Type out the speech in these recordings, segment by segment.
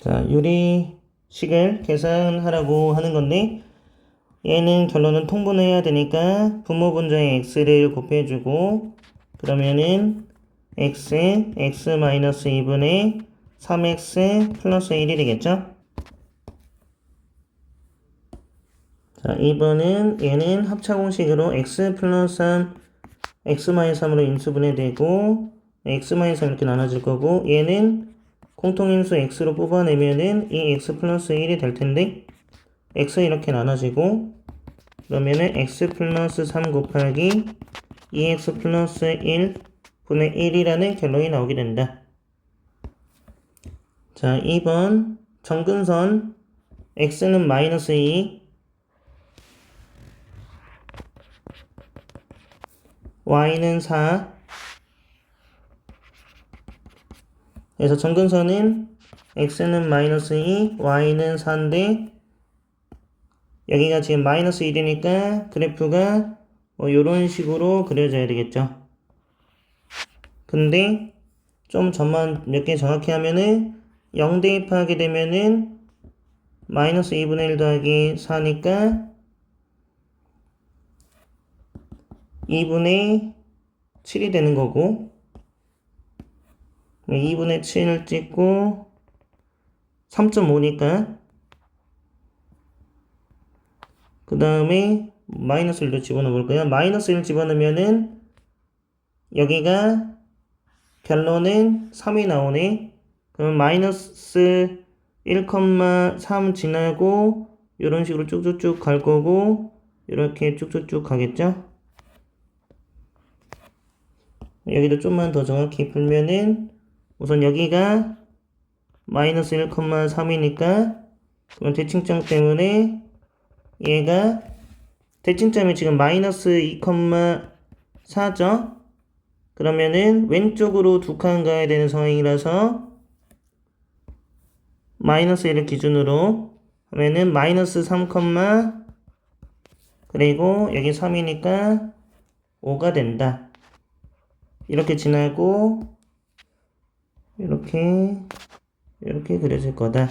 자, 유리식을 계산하라고 하는 건데, 얘는 결론은 통분해야 되니까 분모 분자의 x를 곱해주고, 그러면은 x, x 마이너스 2분의 3x 플러스 1이 되겠죠? 자, 2번은 얘는 합차공식으로 x 플러스 3, x 마이너스 3으로 인수분해되고, x 마이너스 3 이렇게 나눠질 거고, 얘는 공통인수 x로 뽑아내면은 이 x 플러스 1이 될 텐데, x 이렇게 나눠지고, 그러면은 x 플러스 3 곱하기 2x 플러스 1 분의 1이라는 결론이 나오게 된다. 자, 2번 정근선 x는 마이너스 2, y는 4. 그래서 정근선은 x는 마이너스 2, y는 4인데 여기가 지금 마이너스 1이니까 그래프가 뭐 이런 식으로 그려져야 되겠죠. 근데 좀 점만 몇 개 정확히 하면은 0 대입하게 되면은 마이너스 2분의 1 더하기 4니까 2분의 7이 되는 거고 2분의 7을 찍고 3.5니까 그 다음에 마이너스 1도 집어넣어 볼까요? 마이너스 1 집어넣으면은 여기가 결론은 3이 나오네. 그럼 마이너스 1,3 지나고 이런 식으로 쭉쭉쭉 갈 거고 이렇게 쭉쭉쭉 가겠죠? 여기도 좀만 더 정확히 풀면은 우선 여기가 마이너스 1,3이니까 그럼 대칭점 때문에 얘가 대칭점이 지금 마이너스 2,4죠? 그러면은 왼쪽으로 두 칸 가야 되는 상황이라서 마이너스 1을 기준으로 하면은 마이너스 3, 그리고 여기 3이니까 5가 된다. 이렇게 지나고 이렇게 이렇게 그려질 거다.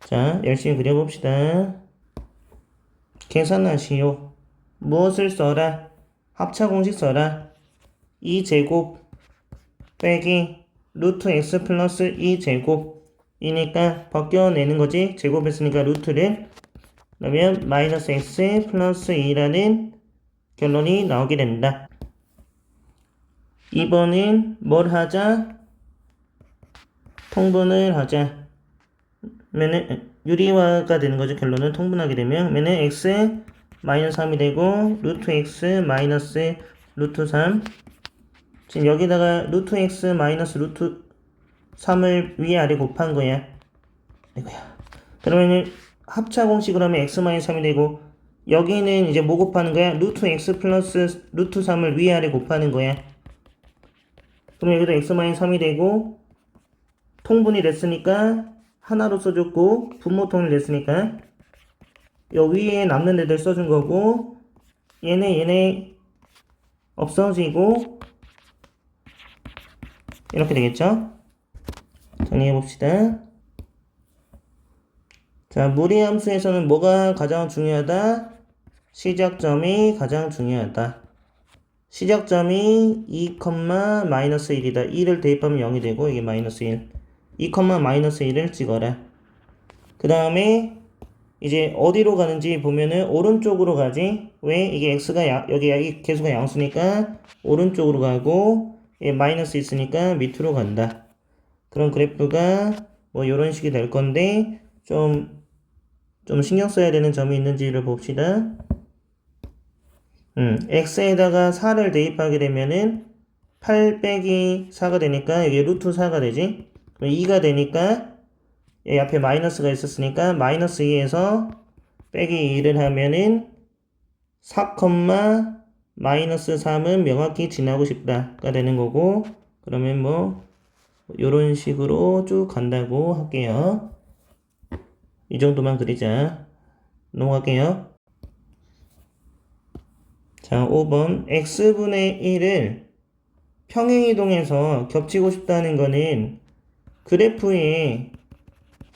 자, 열심히 그려봅시다. 계산하시오. 무엇을 써라? 합차 공식 써라. 2제곱 빼기 루트 x 플러스 2제곱 이니까 벗겨내는 거지. 제곱했으니까 루트를 그러면 마이너스 x 플러스 2라는 결론이 나오게 된다. 2번은 뭘 하자? 통분을 하자. 그러면은 유리화가 되는 거죠. 결론은 통분하게 되면 그러면은 x 마이너스 3이 되고 루트 x 마이너스 루트 3 지금 여기다가 루트 x 마이너스 루트 3을 위에 아래 곱한 거야. 이거야. 그러면은 합차 공식으로 하면 x 마이너스 3이 되고 여기는 이제 뭐 곱하는 거야? 루트 x 플러스 루트 3을 위에 아래 곱하는 거야. 그럼 여기도 x 마이너스 3이 되고 통분이 됐으니까 하나로 써줬고 분모통을 냈으니까 여 위에 남는 애들 써준 거고 얘네 얘네 없어지고 이렇게 되겠죠? 정리해 봅시다. 자, 무리함수에서는 뭐가 가장 중요하다? 시작점이 가장 중요하다. 시작점이 2, 마이너스 1이다. 2를 대입하면 0이 되고 이게 마이너스 1. 2, 마이너스 1을 찍어라. 그 다음에 이제 어디로 가는지 보면은 오른쪽으로 가지. 왜? 이게 x가 야, 여기 여기 개수가 양수니까 오른쪽으로 가고 얘 마이너스 있으니까 밑으로 간다. 그런 그래프가 뭐 이런 식이 될 건데 좀, 좀 신경 써야 되는 점이 있는지를 봅시다. 음, x에다가 4를 대입하게 되면은 8 빼기 4가 되니까 여기 루트 4가 되지. 그럼 2가 되니까 여기 앞에 마이너스가 있었으니까 마이너스 2에서 빼기 2를 하면은 4, 마이너스 3은 명확히 지나고 싶다가 되는 거고 그러면 뭐 요런 식으로 쭉 간다고 할게요. 이 정도만 그리자. 넘어갈게요. 자, 5번 x분의 1을 평행이동해서 겹치고 싶다는 거는 그래프에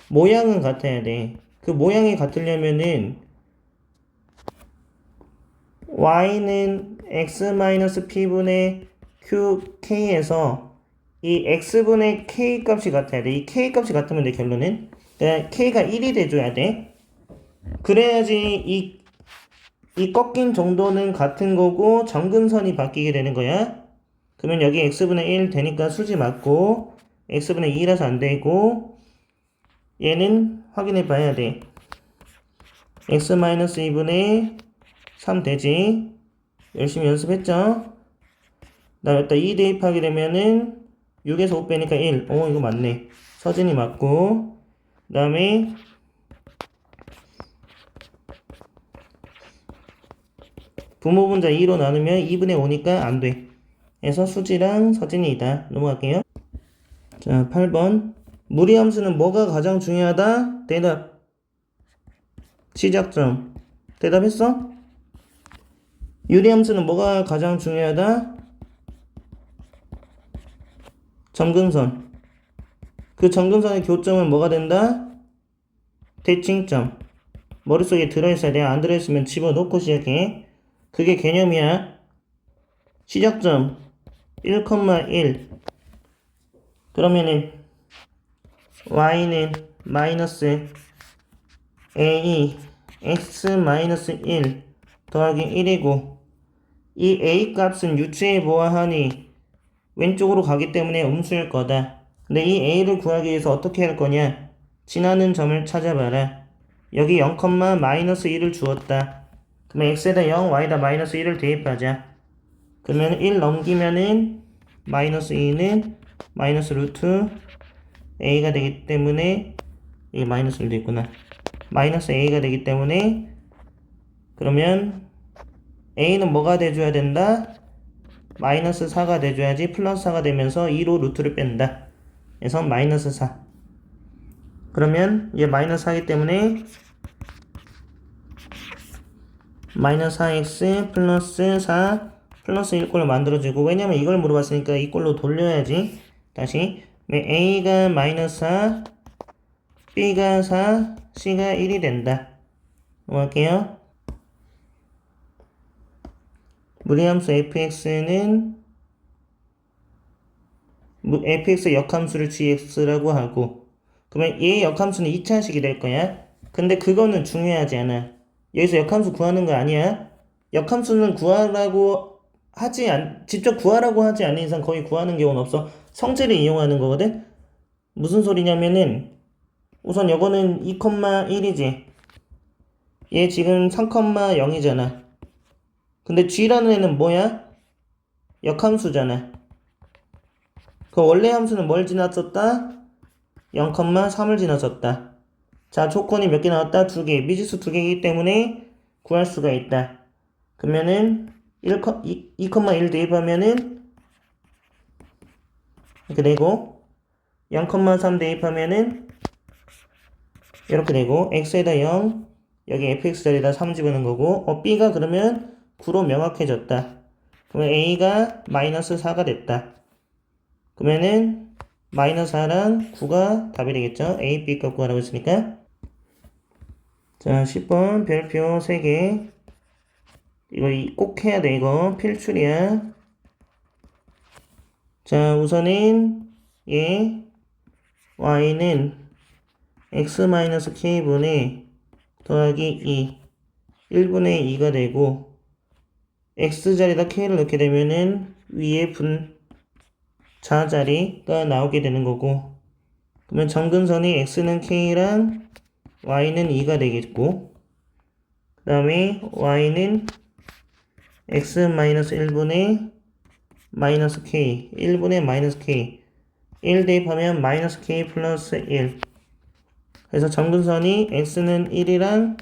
모양은 같아야 돼. 그 모양이 같으려면은 y는 x-p분의 qk에서 이 x분의 k 값이 같아야 돼. 이 k 값이 같으면 돼, 결론은. 그러니까 k가 1이 돼줘야 돼. 그래야지 이, 이 꺾인 정도는 같은 거고 점근선이 바뀌게 되는 거야. 그러면 여기 x분의 1 되니까 수지 맞고 x분의 2라서 안 되고 얘는 확인해 봐야 돼. x-2분의 3 되지. 열심히 연습했죠? 나 여기다 2 대입하게 되면은 6에서 5 빼니까 1. 어, 이거 맞네. 서진이 맞고. 그 다음에 부모분자 2로 나누면 2분의 5니까 안 돼. 그래서 수지랑 서진이다. 넘어갈게요. 자, 8번. 무리함수는 뭐가 가장 중요하다? 대답. 시작점. 대답했어? 유리함수는 뭐가 가장 중요하다? 점근선. 그 점근선의 교점은 뭐가 된다? 대칭점. 머릿속에 들어있어야 돼. 안 들어있으면 집어넣고 시작해. 그게 개념이야. 시작점 1,1. 그러면은 y는 마이너스 a x 마이너스 1 더하기 1이고 이 a 값은 유추해 보아하니 왼쪽으로 가기 때문에 음수일 거다. 근데 이 a를 구하기 위해서 어떻게 할 거냐? 지나는 점을 찾아봐라. 여기 0, 마이너스 1을 주었다. 그러면 x에다 0, y에다 마이너스 1을 대입하자. 그러면 1 넘기면은 마이너스 2는 마이너스 루트 a가 되기 때문에 이 마이너스 1도 있구나. 마이너스 a가 되기 때문에 그러면 a는 뭐가 돼줘야 된다? 마이너스 4가 돼줘야지 플러스 4가 되면서 2로 루트를 뺀다. 그래서 마이너스 4. 그러면 얘 마이너스 4이기 때문에 마이너스 4x 플러스 4 플러스 1꼴을 만들어주고 왜냐면 이걸 물어봤으니까 이 꼴로 돌려야지 다시. a가 마이너스 4 b가 4 c가 1이 된다. 넘어갈게요. 무리함수 fx는 fx 역함수를 gx라고 하고 그러면 얘 역함수는 2차식이 될 거야. 근데 그거는 중요하지 않아. 여기서 역함수 구하는 거 아니야. 역함수는 구하라고 하지 않, 직접 구하라고 하지 않는 이상 거의 구하는 경우는 없어 성질을 이용하는 거거든 무슨 소리냐면은 우선 요거는 2,1이지 얘 지금 3,0이잖아 근데 g라는 애는 뭐야? 역함수잖아. 그 원래 함수는 뭘 지났었다? 0,3을 지났었다. 자, 조건이 몇 개 나왔다? 두 개. 미지수 두 개이기 때문에 구할 수가 있다. 그러면은 1, 2,1 대입하면은 이렇게 되고 0,3 대입하면은 이렇게 되고 x에다 0 여기 fx 자리에다 3 집어넣은 거고 어, b가 그러면 9로 명확해졌다. 그러면 A가 마이너스 4가 됐다. 그러면은 마이너스 4랑 9가 답이 되겠죠? A, B 값 구하라고 했으니까. 자, 10번 별표 3개. 이거 꼭 해야 돼, 이거. 필출이야. 자, 우선은 얘 y는 x-k분의 더하기 2 1분의 2가 되고 x자리에다 k를 넣게 되면은 위에 분자 자리가 나오게 되는 거고 그러면 점근선이 x는 k랑 y는 2가 되겠고 그 다음에 y는 x-1분의 마이너스 k. 1분의 마이너스 k. 1 대입하면 마이너스 k 플러스 1 그래서 점근선이 x는 1이랑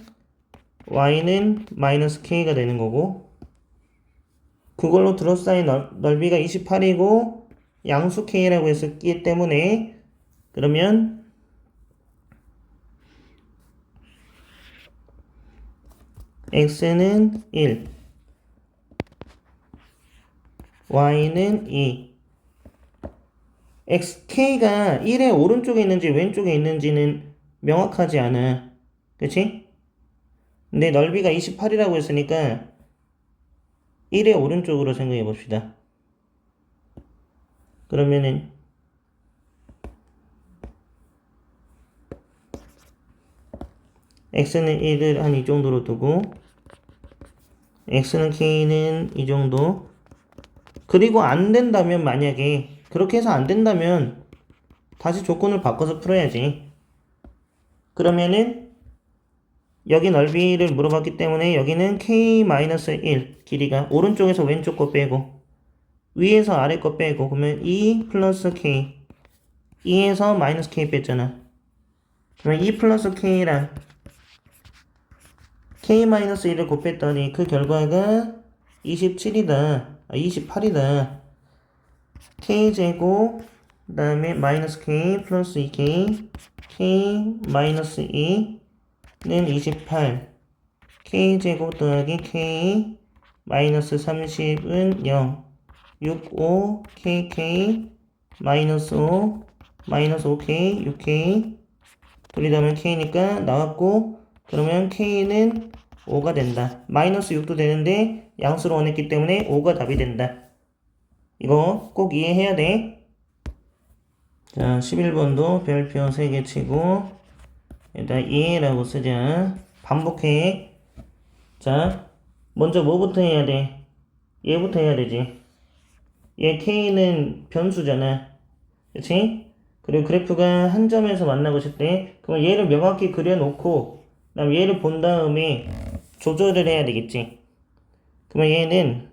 y는 마이너스 k가 되는 거고 그걸로 둘러싸인 넓 이가 28이고 양수 K라고 했었기 때문에 그러면 x는 1 y는 2 x, k가 1의 오른쪽에 있는지 왼쪽에 있는지는 명확하지 않아. 그치? 근데 넓이가 28이라고 했으니까 1의 오른쪽으로 생각해 봅시다. 그러면은 x는 1을 한 이 정도로 두고 x는 k는 이 정도 그리고 안 된다면 만약에 그렇게 해서 안 된다면 다시 조건을 바꿔서 풀어야지. 그러면은 여기 넓이를 물어봤기 때문에 여기는 k-1 길이가 오른쪽에서 왼쪽 거 빼고 위에서 아래 거 빼고 그러면 2 플러스 k. 2에서 마이너스 k 뺐잖아. 그러면 2 플러스 k랑 k-1을 곱했더니 그 결과가 27이다. 아, 28이다. K제곱 그 다음에 마이너스 k 플러스 2k k 마이너스 2는 28 k제곱 더하기 k 마이너스 30은 0 6, 5, kk 마이너스 5 마이너스 5k 6k 둘이 더하면 k니까 나왔고 그러면 k는 5가 된다 마이너스 6도 되는데 양수로 원했기 때문에 5가 답이 된다 이거 꼭 이해해야 돼 자, 11번도 별표 3개 치고, 일단 이해라고 쓰자. 반복해. 자, 먼저 뭐부터 해야 돼? 얘부터 해야 되지. 얘 K는 변수잖아. 그치? 그리고 그래프가 한 점에서 만나고 때, 그럼 얘를 명확히 그려놓고, 그 다음 얘를 본 다음에 조절을 해야 되겠지. 그러면 얘는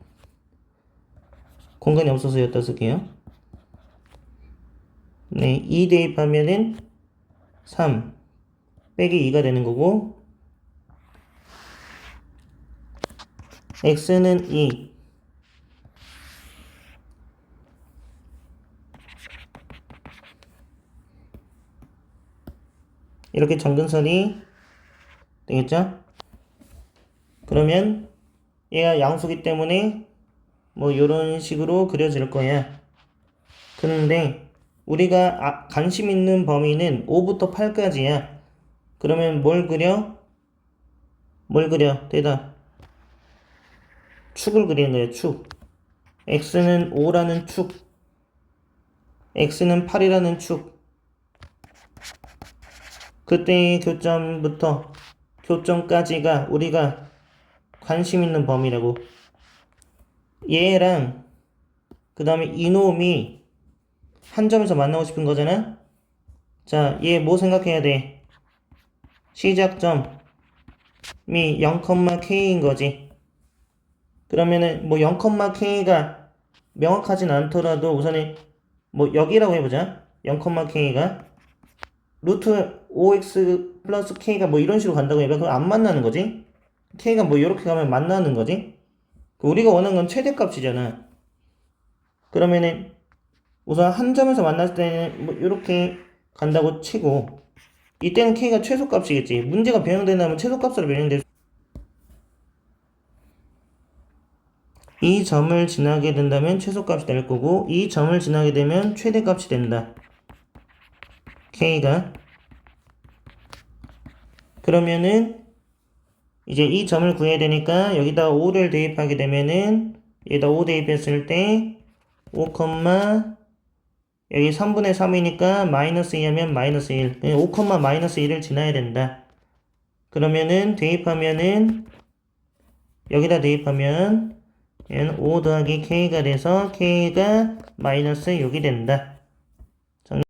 공간이 없어서 여기다 쓸게요. 네, 2 대입하면은 3 빼기 2가 되는 거고 x는 2 이렇게 정근선이 되겠죠? 그러면 얘가 양수기 때문에 뭐 이런 식으로 그려질 거야. 그런데 우리가 아- 관심 있는 범위는 5부터 8까지야. 그러면 뭘 그려? 뭘 그려? 대답. 축을 그리는 거야, 축. x는 5라는 축. x는 8이라는 축. 그때의 교점부터 교점까지가 우리가 관심 있는 범위라고. 얘랑 그 다음에 이놈이 한 점에서 만나고 싶은 거잖아? 자, 얘 뭐 생각해야 돼? 시작점이 0,k인 거지. 그러면은 뭐 0,k가 명확하진 않더라도 우선은 뭐 여기라고 해보자. 0,k가 루트 5x 플러스 k가 뭐 이런 식으로 간다고 해봐. 그럼 안 만나는 거지? K가 뭐 이렇게 가면 만나는 거지? 그 우리가 원하는 건 최대값이잖아. 그러면은 우선 한 점에서 만났을 때는 뭐 이렇게 간다고 치고 이때는 k가 최소값이겠지. 문제가 변형된다면 최소값으로 변형될 수... 이 점을 지나게 된다면 최소값이 될 거고 이 점을 지나게 되면 최대값이 된다. k가 그러면은 이제 이 점을 구해야 되니까 여기다 5를 대입하게 되면은 여기다 5 대입했을 때 5, 여기 3분의 3이니까 마이너스 2하면 마이너스 1. 5, 마이너스 1을 지나야 된다. 그러면은 대입하면은 여기다 대입하면 얘는 5 더하기 k가 돼서 k가 마이너스 6이 된다.